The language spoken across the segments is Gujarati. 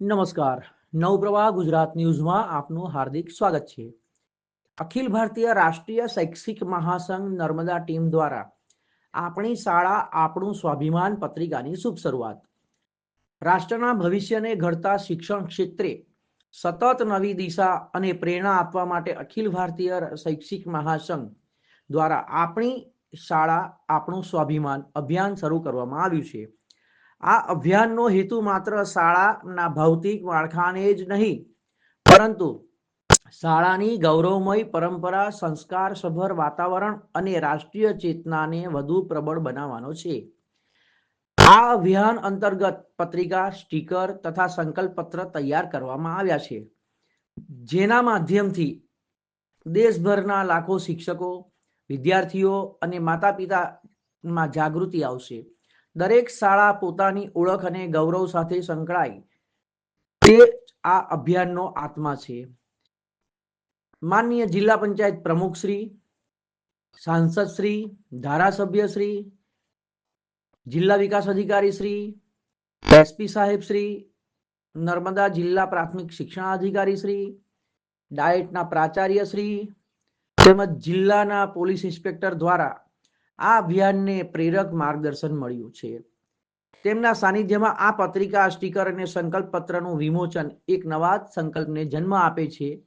નમસ્કાર. નવપ્રવાહ ગુજરાત ન્યૂઝમાં આપનું હાર્દિક સ્વાગત છે. અખિલ ભારતીય રાષ્ટ્રીય શૈક્ષિક મહાસંઘ નર્મદા ટીમ દ્વારા આપણી શાળા આપણું સ્વાભિમાન પત્રિકાની શુભ શરૂઆત. રાષ્ટ્રના ભવિષ્યને ઘડતા શિક્ષણ ક્ષેત્રે સતત નવી દિશા અને પ્રેરણા આપવા માટે અખિલ ભારતીય શૈક્ષિક મહાસંઘ દ્વારા આપણી શાળા આપણું સ્વાભિમાન અભિયાન શરૂ કરવામાં આવ્યું છે. આ અભિયાનનો હેતુ માત્ર શાળાના ભૌતિક માળખાને જ નહીં, પરંતુ શાળાની ગૌરવમય પરંપરા સંસ્કાર સભર વાતાવરણ અને રાષ્ટ્રીય ચેતનાને વધુ પ્રબળ બનાવવાનો છે. આ અભિયાન અંતર્ગત પત્રિકા, સ્ટીકર તથા સંકલ્પ પત્ર તૈયાર કરવામાં આવ્યા છે. જેના માધ્યમથી દેશભરના લાખો શિક્ષકો, વિદ્યાર્થીઓ અને માતા પિતામાં જાગૃતિ આવશે. દરેક શાળા પોતાની ઓળખ અને ગૌરવ સાથે સંકળાય. તે આ અભિયાનનો આત્મા છે. માનનીય જિલ્લા પંચાયત પ્રમુખ શ્રી, સાંસદ શ્રી, ધારાસભ્ય શ્રી, જિલ્લા વિકાસ અધિકારી શ્રી, એસપી સાહેબ શ્રી, નર્મદા જિલ્લા પ્રાથમિક શિક્ષણ અધિકારી શ્રી, ડાયટના પ્રાચાર્ય શ્રી, તેમજ જિલ્લાના પોલીસ ઇન્સ્પેક્ટર દ્વારા આ અભિયાનને પ્રેરક માર્ગદર્શન મળ્યું છે. તેમના સાનિધ્યમાં આ પત્રિકા, સ્ટીકર અને સંકલ્પ પત્રનું વિમોચન એક નવા સંકલ્પને જન્મ આપે છે.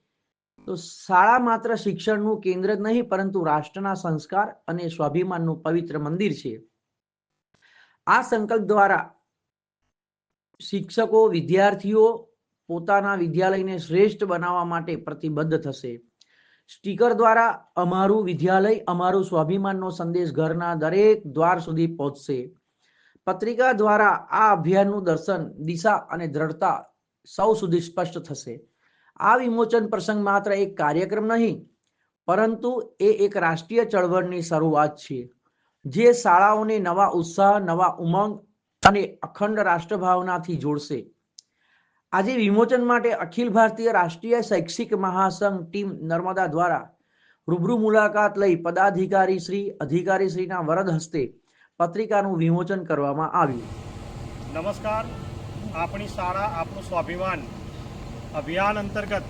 તો શાળા માત્ર શિક્ષણનું કેન્દ્ર જ નહીં, પરંતુ રાષ્ટ્રના સંસ્કાર અને સ્વાભિમાનનું પવિત્ર મંદિર છે. આ સંકલ્પ દ્વારા શિક્ષકો, વિદ્યાર્થીઓ પોતાના વિદ્યાલયને શ્રેષ્ઠ બનાવવા માટે પ્રતિબદ્ધ થશે. સ્ટીકર દ્વારા અમારું વિદ્યાલય, અમારું સ્વાભિમાનનો સંદેશ ઘરના દરેક દ્વાર સુધી પહોંચશે. પત્રિકા દ્વારા આ અભિયાનનું દર્શન, દિશા અને દ્રઢતા સૌ સુધી સ્પષ્ટ થશે. આ વિમોચન પ્રસંગ માત્ર એક કાર્યક્રમ નહીં, પરંતુ એ એક રાષ્ટ્રીય ચળવળની શરૂઆત છે, જે શાળાઓને નવા ઉત્સાહ, નવા ઉમંગ અને અખંડ રાષ્ટ્રભાવનાથી જોડશે. આજે વિમોચન માટે અખિલ ભારતીય રાષ્ટ્રીય શૈક્ષિક મહાસંઘ ટીમ નર્મદા દ્વારા રૂબરૂ મુલાકાત લઈ પદાધિકારી શ્રી, અધિકારી શ્રીના વરદ હસ્તે પત્રિકાનું વિમોચન કરવામાં આવ્યું. નમસ્કાર. આપણી શાળા આપણું સ્વાભિમાન અભિયાન અંતર્ગત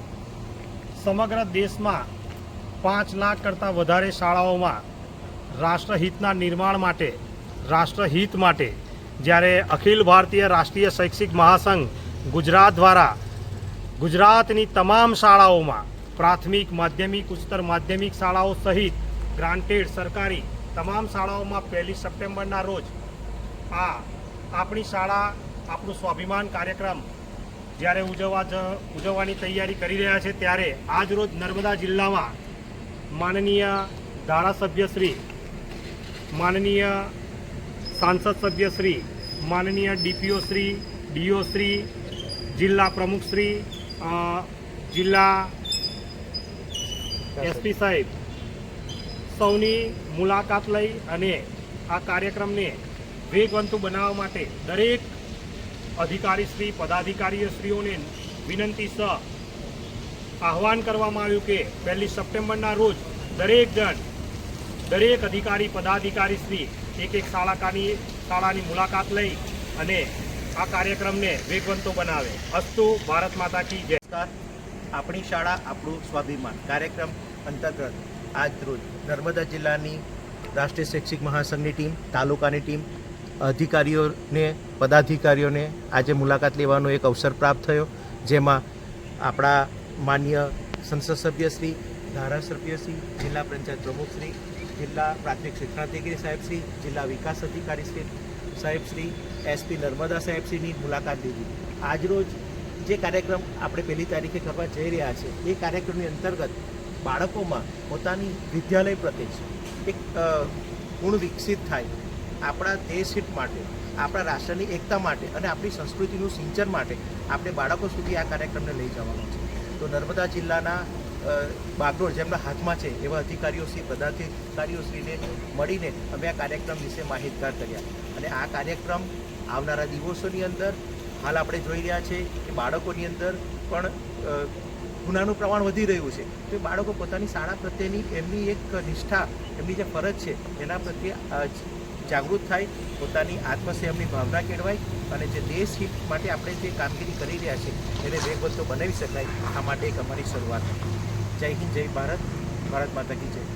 સમગ્ર દેશમાં પાંચ લાખ કરતાં વધારે શાળાઓમાં રાષ્ટ્રહિતના નિર્માણ માટે, રાષ્ટ્રહિત માટે જ્યારે અખિલ ભારતીય રાષ્ટ્રીય શૈક્ષિક મહાસંઘ ગુજરાત દ્વારા ગુજરાતની તમામ શાળાઓમાં પ્રાથમિક, માધ્યમિક, ઉચ્ચતર માધ્યમિક શાળાઓ સહિત ગ્રાન્ટેડ સરકારી તમામ શાળાઓમાં પહેલી સપ્ટેમ્બરના રોજ આ આપણી શાળા, આપણું સ્વાભિમાન કાર્યક્રમ જ્યારે ઉજવવા ઉજવવાની તૈયારી કરી રહ્યા છે ત્યારે આજ રોજ નર્મદા જિલ્લામાં માનનીય ધારાસભ્ય શ્રી, માનનીય સાંસદ સભ્ય શ્રી, માનનીય ડીપીઓ શ્રી, ડીઓ શ્રી જિલ્લા પ્રમુખશ્રી જિલ્લા એસપી સાહેબ સૌની મુલાકાત લઈ અને આ કાર્યક્રમને વેગવંતુ બનાવવા માટે દરેક અધિકારીશ્રી પદાધિકારીશ્રીઓને વિનંતી સહ આહવાન કરવામાં આવ્યું કે પહેલી સપ્ટેમ્બરના રોજ દરેક જણ દરેક અધિકારી પદાધિકારીશ્રી એક એક શાળાકાની શાળાની મુલાકાત લઈ અને આ કાર્યક્રમને વેગવંતો બનાવે. અસ્તુ ભારત માતા કી જય. આપણી શાળા આપણું સ્વાભિમાન. કાર્યક્રમ અંતર્ગત આજ રોજ નર્મદા જિલ્લાની રાષ્ટ્રીય શૈક્ષિક મહાસંઘની ટીમ, તાલુકાની ટીમ, અધિકારીઓને, પદાધિકારીઓને આજે મુલાકાત લેવાનો એક અવસર પ્રાપ્ત થયો, જેમાં આપણા માન્ય સંસદ સભ્યશ્રી ધારાસભ્યશ્રી જિલ્લા પંચાયત પ્રમુખશ્રી જિલ્લા પ્રાથમિક શિક્ષણાધિકારી સાહેબશ્રી જિલ્લા વિકાસ અધિકારીશ્રી સાહેબશ્રી એસપી નર્મદા સાહેબશ્રીની મુલાકાત લીધી. આજરોજ જે કાર્યક્રમ આપણે પહેલી તારીખે કરવા જઈ રહ્યા છે, એ કાર્યક્રમની અંતર્ગત બાળકોમાં પોતાની વિદ્યાલય પ્રત્યે એક ગુણ વિકસિત થાય. આપણા દેશ હિત માટે, આપણા રાષ્ટ્રની એકતા માટે અને આપણી સંસ્કૃતિનું સિંચન માટે આપણે બાળકો સુધી આ કાર્યક્રમને લઈ જવાનો છે. તો નર્મદા જિલ્લાના બાગડોળ જેમના હાથમાં છે, એવા અધિકારીઓ શ્રી પદાધિકારીઓ શ્રીને મળીને અમે આ કાર્યક્રમ વિશે માહિતગાર કર્યા. અને આ કાર્યક્રમ આવનારા દિવસોની અંદર હાલ આપણે જોઈ રહ્યા છે કે બાળકોની અંદર પણ ગુનાનું પ્રમાણ વધી રહ્યું છે. તો એ બાળકો પોતાની શાળા પ્રત્યેની એમની એક નિષ્ઠા, એમની જે ફરજ છે, એના પ્રત્યે જાગૃત થાય, પોતાની આત્મસંયમની ભાવના કેળવાય અને જે દેશ હિત માટે આપણે જે કામગીરી કરી રહ્યા છીએ, એને વેગવંતો બનાવી શકાય. આ માટે એક અમારી શરૂઆત. જય હિન્દ, જય ભારત. ભારત માતા કી જય.